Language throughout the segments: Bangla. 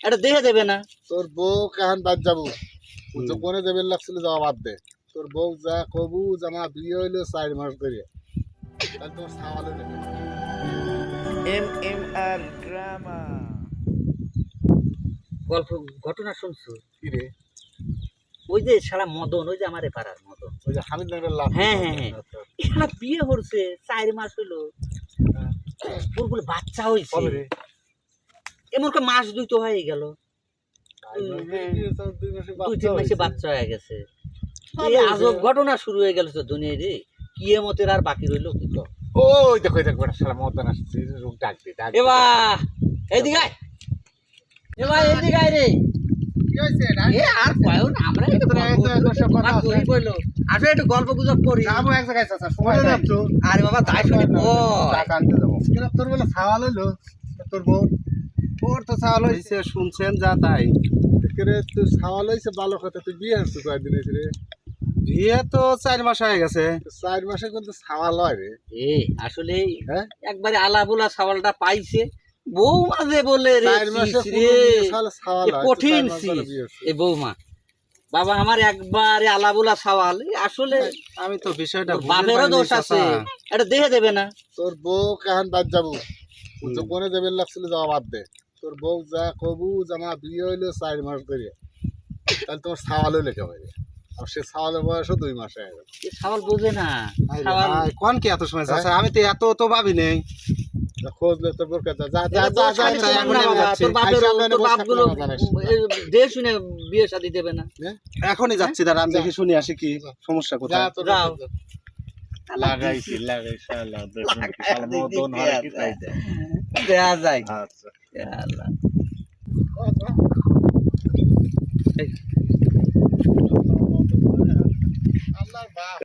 এটা দেখে দেবে না। তোর বউ কাহান বাদ যাব? তো কোনে দেবেন লাগছিল যাওয়া বাদ দে। তোর বউ যা কবু জামা বিয়ে হইল চার মাস ধরে। তাহলে তোর সামালে নেবে এম এম আর ড্রামা। গল্প ঘটনা শুনছো? কি রে? ওই যে সারা মদন ওই যে আমার এ পাড়ার মদন। ওই যে হামিদ নগরের লাভ। হ্যাঁ, হ্যাঁ, হ্যাঁ। এখানে বিয়ে করছে চার মাস হইল। ওর বাচ্চা হয়েছে এমন করে মাস দুই তো হয়ে গেল। দুই তিন মাসে বাচ্চা হয়ে গেছে। এই আজব ঘটনা শুরু হয়ে গেল তো দুনিয়ায় রে। কি মতের আর বাকি রইল কি তো ওই দেখো দেখো শালা মদন আসছে রূপ ডাক দে ডাক। এবা এইদিকে আয়। এইদিকে আয় রে। এ আর কয়ও না আমরা একটু কইলো আসলে একটু গল্প গুজব করি। যাব এক জায়গায় চাচা সময় নাই। আরে বাবা তাই শুনি টাকা আনতে যাব। তোর বলে সাওয়াল হইল? তোর বউ? ওর তো চাল হয়েছে শুনছেন যা তাই। তুই সাওয়াল হয়েছে ভালো কথা। তুই বিয়ে আসছো কয়েকদিন হয়েছে রে? বিয়ে তো চার মাস হয়ে গেছে। চার মাসে কিন্তু সাওয়াল হয় রে। এ আসলে হ্যাঁ? একবারে আলাবুলা সওয়ালটা পাইছে। বউ মাঝে বলে রে কঠিন। এ বৌমা বাবা আমার একবারে আলাবুলা সওয়াল আসলে আমি তো বিষয়টা বাপেরও দোষ আছে। এটা দেখে দেবে না। তোর বউ কাহান বাদ যাব? কোনে দেবেন লাগছিল যাওয়া বাদ দে। তোর বউ যা কবু জামা বিয়ে হইল চার মাস ধরে তাহলে তোমার সাওয়াল হইলে কেমন? আর সে সাওয়ালের বয়সও দুই মাস হয়ে গেল। এ সওয়াল বোঝে না ভাই, কোন কি এত সময়? চাচা আমি তো এত তো ভাবি নেই। খোঁজলে কাছে যা যা যা যা। তোর বাপের তোর বাপগুলো শুনে বিয়ে শাদি দেবে না। এখনই যাচ্ছি দাঁড়া আমি দেখি শুনি আসি কি সমস্যা যা কোথায়। যাও। লাগাইছি লাগাইছি আল্লাহ দেখুন কি শালা মদন হয় কি তাই দেয়। যায় আচ্ছা আল্লাহ। আল্লাহর বাপ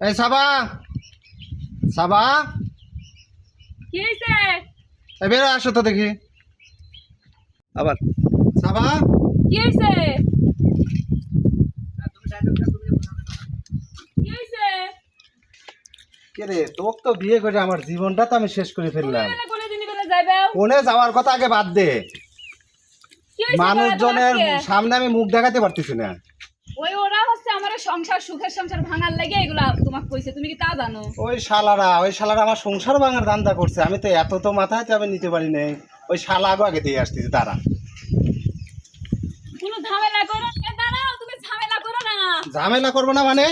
এই সাবা সাবা কি হয়েছে এই বেরো আসো তো দেখি। আবার। সাবা? কি কে রে তো বিয়ে করে আমার জীবনটা তো আমি শেষ করে ফেললাম। কোনে যাওয়ার কথা আগে বাদ দে। মানুষজনের সামনে আমি মুখ দেখাতে পারতেছি না ওই ওরা হচ্ছে আমার সংসার সুখের সংসার ভাঙার লাগে এগুলা তোমাকে কইছে। তুমি কি তা জানো? ওই শালারা ওই শালারা আমার সংসার ভাঙার ধান্দা করছে। আমি তো এত তো মাথায় তো আমি নিতে পারি নাই। ওই শালা আগো আগে দিয়ে আসতেছি তারা কোনো ঝামেলা করো না। দাঁড়াও তুমি ঝামেলা করো না। ঝামেলা করব না মানে?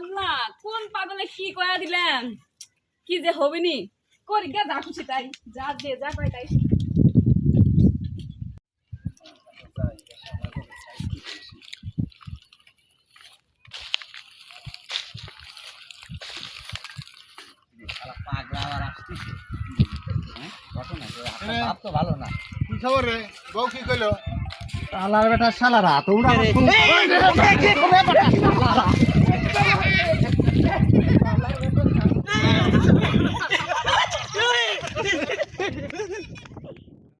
আল্লাহ কোন পাগলে কি কয়া দিলেন? কি যে হবে নি করি গা যা খুশি তাই। যা যে যা পাই তাই পাগলা আবার আসতেছে হ্যাঁ? ঘটনা কি? আপনার বাপ তো ভালো না কি খবর রে বউ কি কইলো শালার বেটা শালারা তোমরা